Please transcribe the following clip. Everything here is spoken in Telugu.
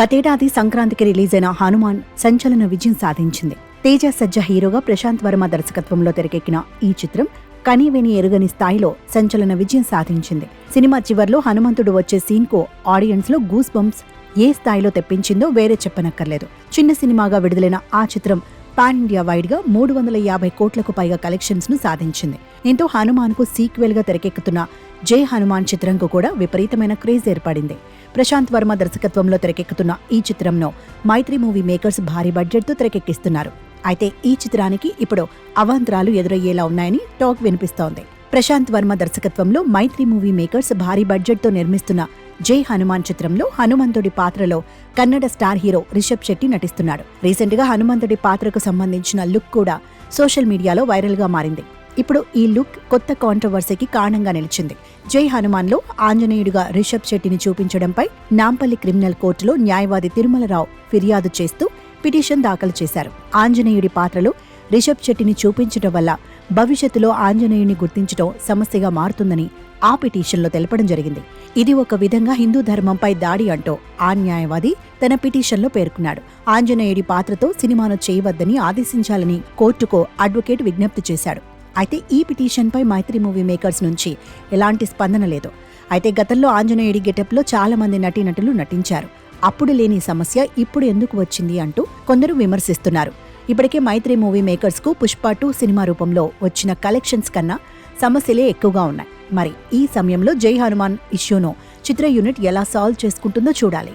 గతేడాది సంక్రాంతికి రిలీజ్ అయిన హనుమాన్ సంచలన విజయం సాధించింది. తేజ సజ్జ హీరోగా ప్రశాంత్ వర్మ దర్శకత్వంలో తెరకెక్కిన ఈ చిత్రం కనీవిని ఎరుగని స్థాయిలో సంచలన విజయం సాధించింది. సినిమా చివర్లో హనుమంతుడు వచ్చే సీన్కు ఆడియన్స్లో గూస్ బంప్స్ ఏ స్థాయిలో తెప్పించిందో వేరే చెప్పనక్కర్లేదు. చిన్న సినిమాగా విడుదలైన ఆ చిత్రం పాన్ ఇండియా వైడ్గా మూడు వందల యాభై కోట్లకు పైగా కలెక్షన్స్ను సాధించింది. దీంతో హనుమాన్కు సీక్వెల్గా తెరకెక్కుతున్న జై హనుమాన్ చిత్రంకు కూడా విపరీతమైన క్రేజ్ ఏర్పడింది. ప్రశాంత్ వర్మ దర్శకత్వంలో తెరకెక్కుతున్న ఈ చిత్రంను మైత్రి మూవీ మేకర్స్ భారీ బడ్జెట్తో తెరకెక్కిస్తున్నారు. అయితే ఈ చిత్రానికి ఇప్పుడు అవాంతరాలు ఎదురయ్యేలా ఉన్నాయని టాక్ వినిపిస్తోంది. ప్రశాంత్ వర్మ దర్శకత్వంలో మైత్రి మూవీ మేకర్స్ భారీ బడ్జెట్తో నిర్మిస్తున్న జై హనుమాన్ చిత్రంలో హనుమంతుడి పాత్రలో కన్నడ స్టార్ హీరో రిషబ్ శెట్టి నటిస్తున్నాడు. రీసెంట్గా హనుమంతుడి పాత్రకు సంబంధించిన లుక్ కూడా సోషల్ మీడియాలో వైరల్గా మారింది. ఇప్పుడు ఈ లుక్ కొత్త కాంట్రవర్సీకి కారణంగా నిలిచింది. జై హనుమాన్లో ఆంజనేయుడిగా రిషబ్ శెట్టిని చూపించడంపై నాంపల్లి క్రిమినల్ కోర్టులో న్యాయవాది తిరుమలరావు ఫిర్యాదు చేస్తూ పిటిషన్ దాఖలు చేశారు. ఆంజనేయుడి పాత్రలో రిషబ్ శెట్టిని చూపించడం వల్ల భవిష్యత్తులో ఆంజనేయుని గుర్తించడం సమస్యగా మారుతుందని ఆ పిటిషన్లో తెలపడం జరిగింది. ఇది ఒక విధంగా హిందూ ధర్మంపై దాడి అంటూ ఆ న్యాయవాది తన పిటిషన్లో పేర్కొన్నాడు. ఆంజనేయుడి పాత్రతో సినిమాను చేయవద్దని ఆదేశించాలని కోర్టుకు అడ్వకేట్ విజ్ఞప్తి చేశాడు. అయితే ఈ పిటిషన్పై మైత్రి మూవీ మేకర్స్ నుంచి ఎలాంటి స్పందన లేదు. అయితే గతంలో ఆంజనేయుడి గెటప్లో చాలామంది నటీనటులు నటించారు. అప్పుడు లేని సమస్య ఇప్పుడు ఎందుకు వచ్చింది అంటూ కొందరు విమర్శిస్తున్నారు. ఇప్పటికే మైత్రి మూవీ మేకర్స్కు పుష్ప టూ సినిమా రూపంలో వచ్చిన కలెక్షన్స్ కన్నా సమస్యలే ఎక్కువగా ఉన్నాయి. మరి ఈ సమయంలో జై హనుమాన్ ఇష్యూను చిత్ర యూనిట్ ఎలా సాల్వ్ చేసుకుంటుందో చూడాలి.